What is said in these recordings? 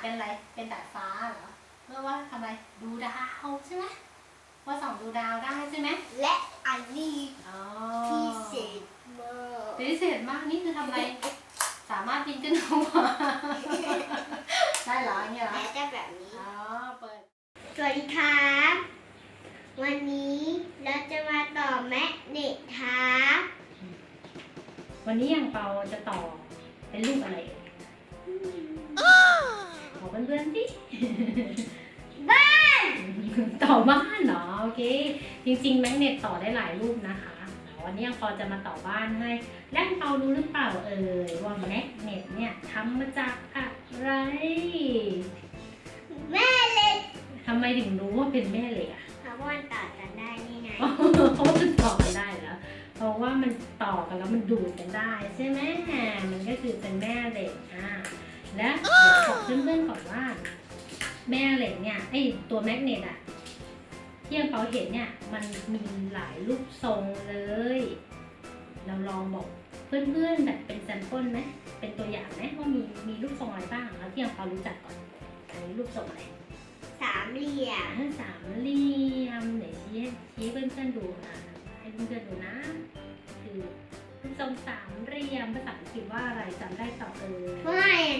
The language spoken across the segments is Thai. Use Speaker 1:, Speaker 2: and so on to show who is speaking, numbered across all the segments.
Speaker 1: เป็นอะไร เป็นดาดฟ้าเหรอ เพื่อว่าทำอะไรดูดาวใช่ไหมว่าส่องดูดาวได้ใช่ไหม
Speaker 2: และอันนี้
Speaker 1: อ๋อ
Speaker 2: พิเศษมาก
Speaker 1: พิเศษมากนี่คือทำอะไร สามารถบินขึ้นท้องฟ้าได้เหรออย่างเงี้ยเหรอ
Speaker 2: และจะแบบนี้
Speaker 1: อ๋อเปิด
Speaker 2: สวัสดีครับวันนี้เราจะมาต่อแมกเนตครับ
Speaker 1: วันนี้ยังเปาจะต่อเป็นรูปอะไรเอ่ยบอกเพื่อนๆสิ
Speaker 2: บ้าน
Speaker 1: ต่อบ้านเหรอโอเคจริงๆแมกเนตต่อได้หลายรูปนะคะแต่วันนี้ยังพอจะมาต่อบ้านให้ แล้วเปารู้หรือเปล่าเอ่ยว่าแมกเนตเนี่ยทำมาจากอะไร
Speaker 2: แม่เล็ก
Speaker 1: ทำไมถึงรู้ว่าเป็นแม่เหล็กอะ
Speaker 2: เพราะว่ามันต่อกันได้นี่ไง
Speaker 1: เพราะว่ามันต่อกันได้แล้วเพราะว่ามันต่อกันแล้วมันดูดกันได้ใช่ไหมมันก็คือเป็นแม่เหล็กอ่า และเดี๋ยวบอกเพื่อนๆก่อนว่า แม่เหล็กเนี่ยไอตัวแมกเนตอะที่ยังเปาเห็นเนี่ยมันมีหลายรูปทรงเลย เราลองบอกเพื่อนๆแบบเป็นแซมเปิลไหมเป็นตัวอย่างไหมว่ามีมีรูปทรงอะไรบ้างแล้วที่ยังเปารู้จักก่อนอันนี้รูปทรงอะไร
Speaker 2: สามเหลี่ยม
Speaker 1: อ่าสามเหลี่ยมไหนชี้ให้ชี้ให้เพื่อนๆดูอะให้เพื่อนๆดูนะคือรูปทรงสามเหลี่ยมภาษาอังกฤษว่าอะไรจำได้ต่อเอ่ย
Speaker 2: เพื่อนเ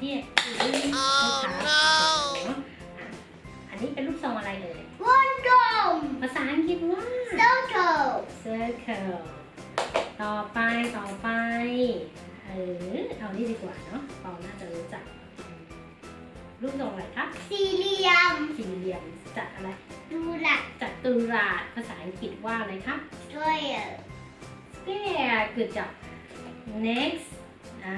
Speaker 2: ท
Speaker 1: รงที่ลูกค้าเนาะอะอันนี้เป็นรูปทรงอะไรเอ่ยว
Speaker 2: งกลม
Speaker 1: ภาษาอังกฤษว่า
Speaker 2: circle
Speaker 1: circle ต่อไปต่อไป เออ เอานี่ดีกว่าเนาะเปาน่าจะรู้จัก รูปทรงอะไรครับ
Speaker 2: สี่เหลี่ยม
Speaker 1: สี่เหลี่ยมจัดอะไร
Speaker 2: ดูหลัก
Speaker 1: จัตุรัสภาษาอังกฤษว่าอะไรครับ
Speaker 2: square
Speaker 1: square คือจับ next อ่า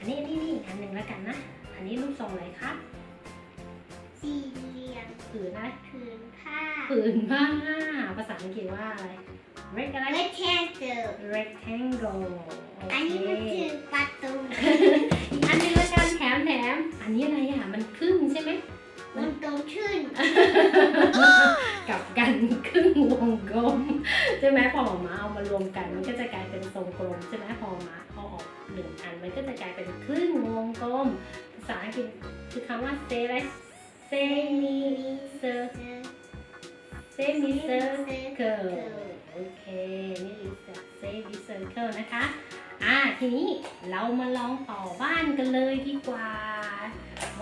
Speaker 1: อันนี้นี่นี่อันหนึ่งแล้วกันนะ อันนี้รูปทรงอะไรครับ
Speaker 2: สี่เหลี่ยม
Speaker 1: ผืนอะไร
Speaker 2: ผืนผ้า
Speaker 1: ผืนผ้าภาษาอังกฤษว่าอะไร rect อะไร
Speaker 2: rectangle
Speaker 1: rectangle โอ
Speaker 2: อัน
Speaker 1: เค
Speaker 2: นี้มันคือประตู
Speaker 1: อีกอันหนึงแล้วกันแถมแถมอันนี้อะไรอะ มันครึ่งใช่ไหม
Speaker 2: มันตรงขึ้น
Speaker 1: กับกันครึ่งวงกลม ใช่ไหมพอหมอมาเอามารวมกัน มันก็จะกลายเป็นทรงกลมใช่ไหมพอหมอมาเอาออก หนึ่งอัน มันก็จะกลายเป็นครึ่งวงกลม ภาษาอังกฤษคือคำว่า say อะไร semi cir semi circle โอเค นี่คือ semi circle นะคะ อ่า ทีนี้เรามาลองต่อบ้านกันเลยดีกว่า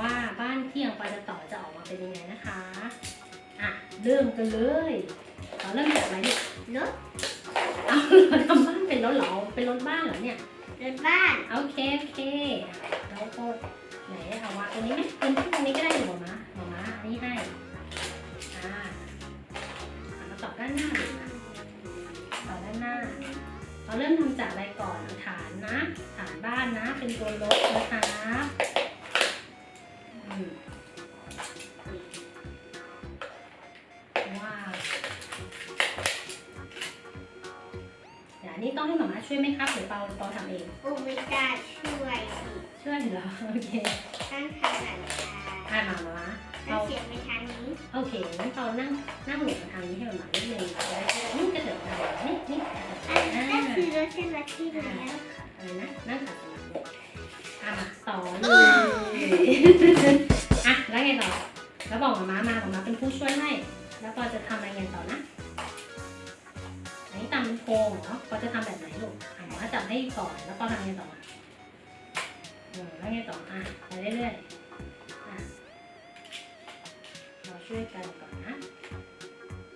Speaker 1: ว่าบ้านที่ยังปาจะต่อจะออกมาเป็นยังไงนะคะ อะ เริ่มกันเลยเราเริ่มจากอะไรดิ
Speaker 2: รถ
Speaker 1: เอาเราทำบ้าน เป็นรถเหรอ เป็นรถบ้านเหรอเนี่ย
Speaker 2: รถบ้าน
Speaker 1: โอเคโอเคแล้วก็ไหนเอาวางตรงนี้ไหมตรงที่ตรงนี้ก็ได้หมอมาหมอมาอันนี้ให้ อ่าอะมาต่อด้านหน้าเลยค่ะต่อด้านหน้า เราเริ่มทำจากอะไรก่อนฐานนะ ฐานบ้านนะ เป็นตัวรถนะคะอืม นนี้ต้องให้หมามาช่วยไหมครับหรือเปาเปาทำเอง
Speaker 2: โอเมก้าช่วยสิ
Speaker 1: ช่วยเหรอโอเค
Speaker 2: ตั้งทางหลังคา
Speaker 1: อ่าหมามา
Speaker 2: แล้ว
Speaker 1: เอา
Speaker 2: เสียบไปทางนี้
Speaker 1: โอเคงั้นเปานั่งนั่งหลบมาทางนี้ให้หมามานิดนึงแล้วนี่กระเถิบมานี่นี่
Speaker 2: อันนั้นคือรถเส้นลัดที่แล้ว
Speaker 1: อะไรนะนั่งขัดสมาธิอะมาต่อเลยอะแล้วไงต่อแล้วบอกหมามามาหมามาเป็นผู้ช่วยให้แล้วปอจะทำอะไรกันต่อนะ ก่อน แล้วปอทำไงต่อเออแล้วไงต่อ อะ ไปเรื่อยๆอะเราช่วยกันก่อนนะ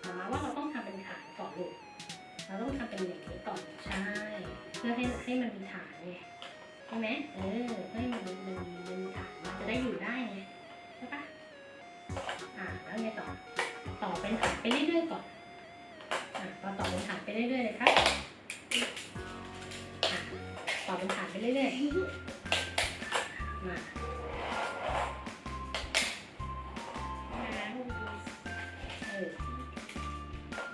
Speaker 1: หมามาว่าเราต้องทำเป็นฐานก่อนลูกเราต้องทำเป็นอย่างนี้ก่อน ใช่ เพื่อให้ให้มันมีฐานไงใช่ไหมเออ เพื่อให้มันมันมีมันมีฐานมันจะได้อยู่ได้ไงใช่ปะอ่าแล้วไงต่อ ต่อเป็นฐานไปเรื่อยๆก่อน อ่าเราต่อเป็นฐานไปเรื่อยๆเลยครับ อเป็นฐานไปเรื่อยๆมาเออ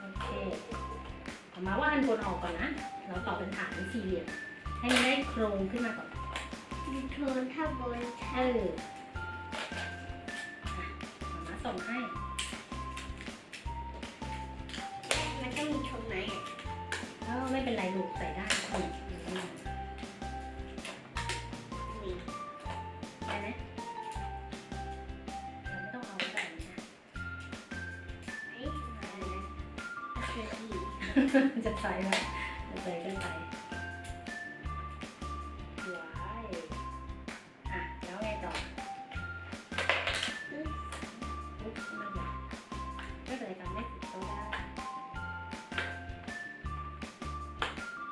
Speaker 1: โอเคเอามาว่าอันบนออกก่อนนะ เราต่อเป็นฐานสี่เหลี่ยม ให้มันได้โครงขึ้นมาก่อน
Speaker 2: มีโทนข้างบน
Speaker 1: เอออะมามาส่งให้
Speaker 2: มันต้องมีโทนไหนอะ
Speaker 1: โอไม่เป็นไรลูกใส่ได้อืม ใส่ไหมจะใส่ก็ใส่ว้ายอะแล้วไงต่อปุ๊บม่เป็นไรไม่เป็นไรทำไม่ผิดก็ได้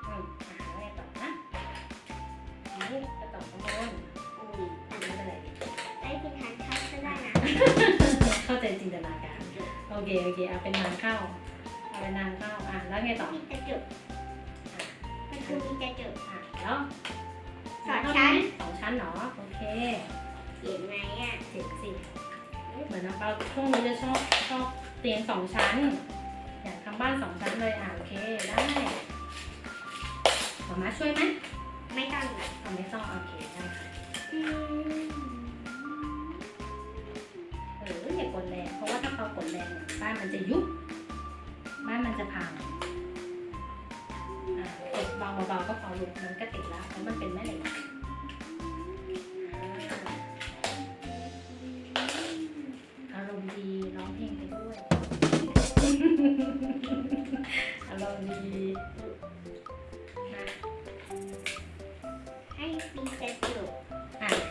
Speaker 1: อืมอะแล้วไงต่อนะนี่จะต่อข้างบน
Speaker 2: อุ้ย
Speaker 1: ไม่เป็นไรดิ
Speaker 2: ได้กินทานข้าวก็ได้นะ
Speaker 1: เข้าใจจินตนาการ โอเค โอเคเอาเป็นนางเข้าว เอาเป็นนางเข้าอะแล้วไงต่อ
Speaker 2: มีกระจกมันคือมีกระจก
Speaker 1: อะแล้ว
Speaker 2: สองชั้น
Speaker 1: สองชั้นเหรอโอเค
Speaker 2: เห็นไหมอะ
Speaker 1: เสียงสิเหมือนน้ำเปาช่วงนี้จะชอบชอบเตียงสองชั้น อยากทำบ้านสองชั้นเลยอะโอเคได้หมามาช่วยไหม
Speaker 2: ไม่ต้อง
Speaker 1: เอาไม่ต้องโอเคได้ค่ะ
Speaker 2: อืม
Speaker 1: เอออย่ากดแรงเพราะว่าถ้าเรากดแรงเนี่ยบ้านมันจะยุบบ้ รมณ์ดีร้องเพลงไปด้วย อารมณ์ดีนะ
Speaker 2: ให้มีกระจก
Speaker 1: อ่าไหน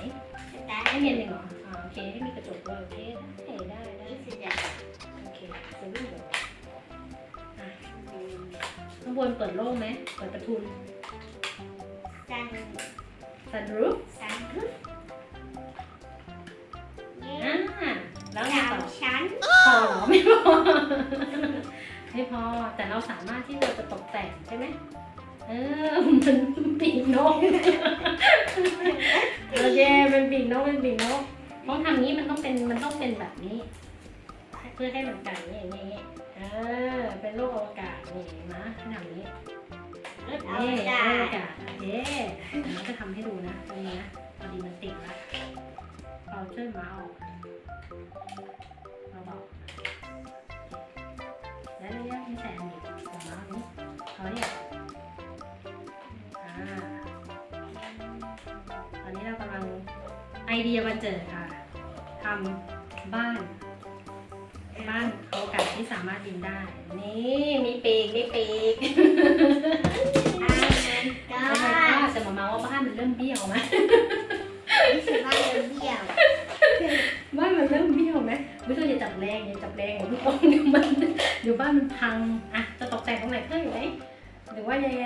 Speaker 2: สตาร์ท
Speaker 1: ให้เมียนหนึ่งเหรออ่าโอเคให้มีกระจกด้วยโอเคได้ได้ได้
Speaker 2: นี่สุดยอด
Speaker 1: โอเคจะวิ่งเหรออะข้างบนเปิดโล่งไหมเปิดประทุน
Speaker 2: ซัน
Speaker 1: ซันรูฟ
Speaker 2: ซันรูฟ
Speaker 1: แล้วไง
Speaker 2: สา
Speaker 1: ต่
Speaker 2: ม
Speaker 1: อ
Speaker 2: ชั้น
Speaker 1: พอเหรอไม่พอ ไม่พอ แต่เราสามารถที่เราจะตกแต่งใช่ไหมเออ มันปีกนก โอเค เป็นปีกนก เป็นปีกนกต้องทำนี้มันต้องเป็น มันต้องเป็นแบบนี้ เพื่อให้มันกันนี่อย่างนี้เออ เป็นโลกอวกาศนี่เห็นะให้ทำนี้
Speaker 2: รถเอา
Speaker 1: นี่
Speaker 2: จา
Speaker 1: โลกอวกาศโอเคเดี๋ยวเราจะทำให้ดูนะตรงนี้นะพอดีมันติดแล้วเราช่วยมาเอา เราบอกแล้วเรียกไม่ใส่อันนี้ของเราอันนี้เขาเนี่ยอ่าตอนนี้เรากำลังไอเดียวันเจิดค่ะทำบ้าน บ้านอวกาศที่สามารถบินได้ นี่มีปีกมีปีก
Speaker 2: อ่าก็
Speaker 1: ทำไมป้าจะมาเมาว่าบ้านมันเริ่มเบี้ยวไหม
Speaker 2: รู้สึกว่าเดินเบี้ยว
Speaker 1: บ้าน มันเริ่มเบี้ยวไหมไม่ต้องอย่าจับแรงอย่าจับแรงของพี่โป้งเดี๋ยวมันเดี๋ยวบ้านมันพังอะจะตกแต่งตรงไหนเพิ่มอีกไหมหรือว่ายังไง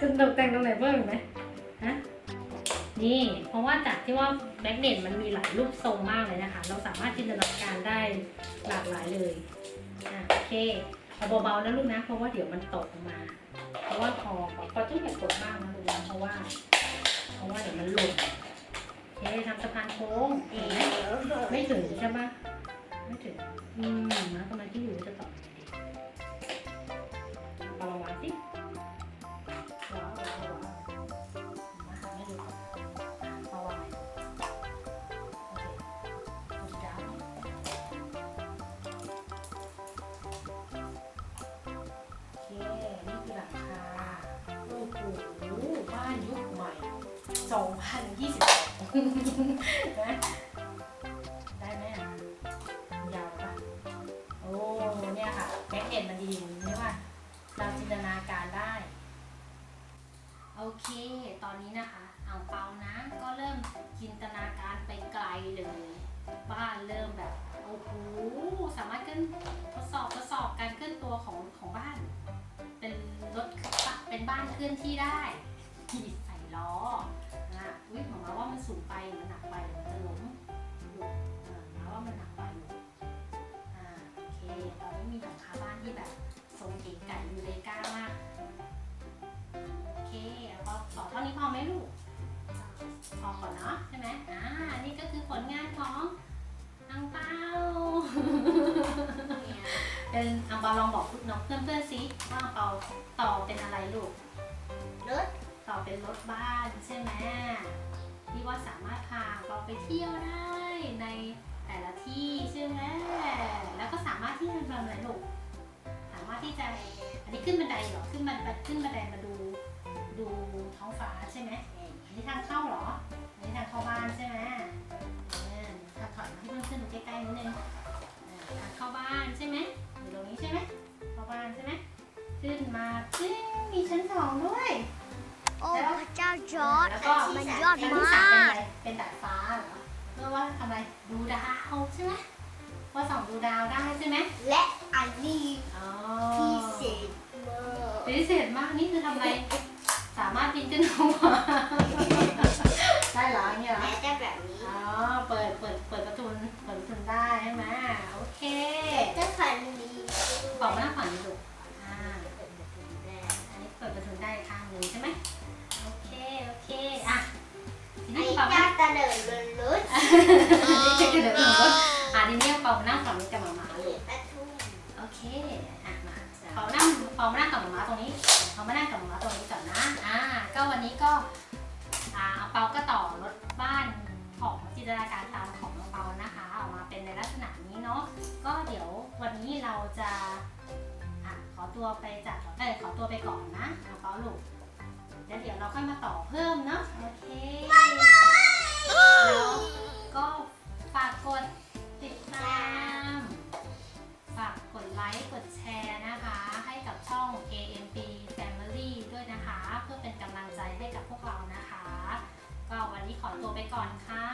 Speaker 1: จะตกแต่งตรงไหนเพิ่มอีกไหมฮะนี่ เพราะว่าจากที่ว่าแบ็กเน็ตมันมีหลายรูปทรงมากเลยนะคะ เราสามารถจินตนาการได้หลากหลายเลยอะโอเคเอาเบาๆนะลูกนะ เพราะว่าเดี๋ยวมันตกมา เพราะว่าพอพอพอต้องอย่ากดมากนะลูกนะเพราะว่า เพราะว่าเดี๋ยวมันหล่น โอเคทำสะพานโค้งเห็นไหมไม่ถึงใช่ปะไม่ถึง อืมนะกำลังที่อยู่จะตอบยังงดีเอาลองวางสิว้าวว้าวมาหาไม่ดูก่อนเอาวางไหนโอเคเอาสีดำโอเคนี่คือหลังคาโอ้โหบ้านยุคใหม่2022 นะได้ไหมอะยาวป่ะโอ้เนี่ยค่ะแบ็กเอ็นมันดีอย่างนี้ว่า เราจินตนาการได้ โอเค ตอนนี้นะคะเอางเปานะ ก็เริ่มจินตนาการไปไกลเลย บ้านเริ่มแบบโอ้โหสามารถขึ้นทดสอบทดสอบการเคลื่อนตัวของของบ้าน เป็นรถเป็นบ้านเคลื่อนที่ได้ใส่ล้อ มันสูงไปมันหนักไปเดี๋ยวมันจะล้มอยู่อ่าเราว่ามันหนักไปอยู่อ่าโอเคตอนนี้มีหลังคาบ้านที่แบบทรงเก๋ไก่ยูเลก้ามากโอเคพอต่อเท่านี้พอไหมลูกพอก่อนเนาะใช่ไหมอ่านี่ก็คือผลงานของอังเปาเป็นอังเปาลองบอกน้องเพื่อนๆสิว่าอังเปาต่อเป็นอะไรลูก
Speaker 2: รถ
Speaker 1: ต่อเป็นรถบ้านใช่ไหม ที่ว่าสามารถพาเราไปเที่ยวได้ในแต่ละที่ใช่ไหมแล้วก็สามารถที่จะทำอะไรลูกสามารถที่จะอันนี้ขึ้นบันไดเหรอขึ้นบันไดขึ้นบันไดมาดูดูท้องฟ้าใช่ไหมอันนี้ทางเข้าเหรออันนี้ทางเข้าบ้านใช่ไหมเออถ้าถอยมาให้เพื่อนขึ้นใกล้ๆนิดนึงทางเข้าบ้านใช่ไหมอยู่ตรงนี้ใช่ไหมเข้าบ้านใช่ไหมขึ้นมาซึ่งมีชั้นสองด้วย
Speaker 2: โอ้พระเจ้าจอร์ด
Speaker 1: แล้วก็
Speaker 2: มันยอด
Speaker 1: ชั้น
Speaker 2: มา
Speaker 1: ที่สามเป็น
Speaker 2: ก
Speaker 1: อะไรเป็นดาดฟ้าเหรอเพื่อว่าทำอะไรดูดาวใช่ไหมว่าส่องดูดาวได้ใช่ไหม
Speaker 2: และอันนี้
Speaker 1: อ๋อ
Speaker 2: พิเศษมาก
Speaker 1: พิเศษมากนี่คือทำอะไร สามารถปีนขึ้นท้องฟ้า กมา
Speaker 2: จ้าตะเดินลุนลุด
Speaker 1: เดี๋ยวเดี๋ยวเดี๋ยวอะทีนี้ปอกมาน้าฝั่งนี้กับหมาหมาลูก
Speaker 2: ปะทุ่ม
Speaker 1: โอเคอะมาพอนั่งพอมานั่งกับหมาหมาตรงนี้พอมานั่งกับหมาหมาตรงนี้ก่อนนะอ่าก็วันนี้ก็อ่าเปาก็ต่อรถบ้านของจินตนาการตามของเปานะคะออกมาเป็นในลักษณะนี้เนาะก็เดี๋ยววันนี้เราจะอะขอตัวไปจัดเอ้ยขอตัวไปก่อนนะน้องเปาลูกแล้วเดี๋ยวเราค่อยมาต่อเพิ่มเนาะโอเค ไปก่อนค่ะ